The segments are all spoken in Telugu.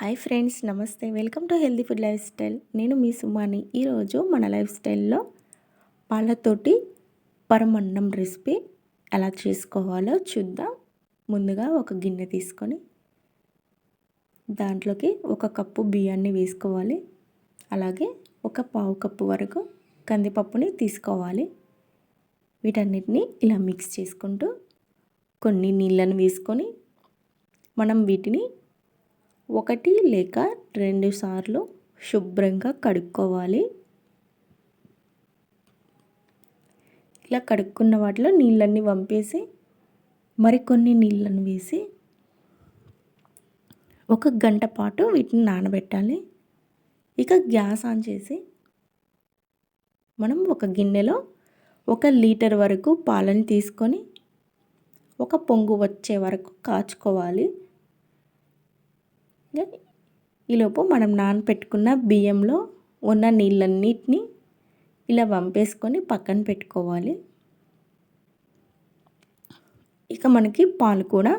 హాయ్ ఫ్రెండ్స్ నమస్తే. Welcome to healthy food lifestyle. నేను మీ సుమాని. ఈరోజు మన లైఫ్ స్టైల్లో పాలతోటి పరమన్నం రెసిపీ ఎలా చేసుకోవాలో చూద్దాం. ముందుగా ఒక గిన్నె తీసుకొని దాంట్లోకి ఒక కప్పు బియ్యాన్ని వేసుకోవాలి. అలాగే ఒక పావు కప్పు వరకు కందిపప్పుని తీసుకోవాలి. వీటన్నిటిని ఇలా మిక్స్ చేసుకుంటూ కొన్ని నీళ్ళను వేసుకొని మనం వీటిని ఒకటి లేక రెండు సార్లు శుభ్రంగా కడుక్కోవాలి. ఇలా కడుక్కున్న వాటిలో నీళ్ళన్నీ వంపేసి మరికొన్ని నీళ్ళను వేసి ఒక గంట పాటు వీటిని నానబెట్టాలి. ఇక గ్యాస్ ఆన్ చేసి మనం ఒక గిన్నెలో ఒక లీటర్ వరకు పాలను తీసుకొని ఒక పొంగు వచ్చే వరకు కాచుకోవాలి. ఈలోపు మనం నానపెట్టుకున్న బియ్యంలో ఉన్న నీళ్ళన్నిటిని ఇలా వంపేసుకొని పక్కన పెట్టుకోవాలి. ఇక మనకి పాలు కూడా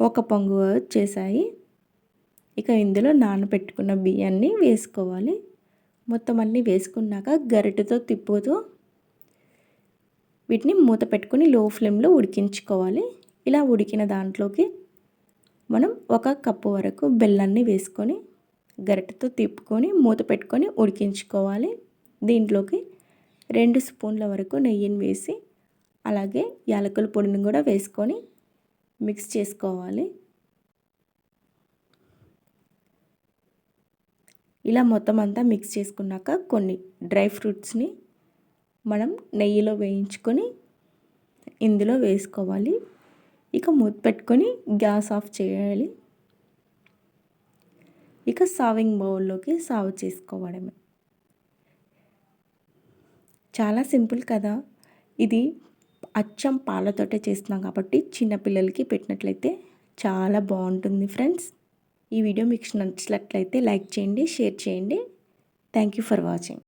ఒక పొంగు వచ్చేసాయి. ఇక ఇందులో నానబెట్టుకున్న బియ్యాన్ని వేసుకోవాలి. మొత్తం అన్నీ వేసుకున్నాక గరిటెతో తిప్పుతూ వీటిని మూత పెట్టుకొని లో ఫ్లేమ్లో ఉడికించుకోవాలి. ఇలా ఉడికిన దాంట్లోకి మనం ఒక కప్పు వరకు బెల్లాన్ని వేసుకొని గరిటతో తిప్పుకొని మూత పెట్టుకొని ఉడికించుకోవాలి. దీంట్లోకి రెండు స్పూన్ల వరకు నెయ్యిని వేసి అలాగే యాలకుల పొడిని కూడా వేసుకొని మిక్స్ చేసుకోవాలి. ఇలా మొత్తం అంతా మిక్స్ చేసుకున్నాక కొన్ని డ్రై ఫ్రూట్స్ని మనం నెయ్యిలో వేయించుకొని ఇందులో వేసుకోవాలి. ఇక మూత పెట్టుకొని గ్యాస్ ఆఫ్ చేయాలి. ఇక సావింగ్ బౌల్లోకి సర్వ్ చేసుకోవడమే. చాలా సింపుల్ కదా. ఇది అచ్చం పాలతోటే చేస్తున్నాం కాబట్టి చిన్నపిల్లలకి పెట్టినట్లయితే చాలా బాగుంటుంది ఫ్రెండ్స్. ఈ వీడియో మీకు నచ్చినట్లయితే లైక్ చేయండి షేర్ చేయండి. Thank you for watching.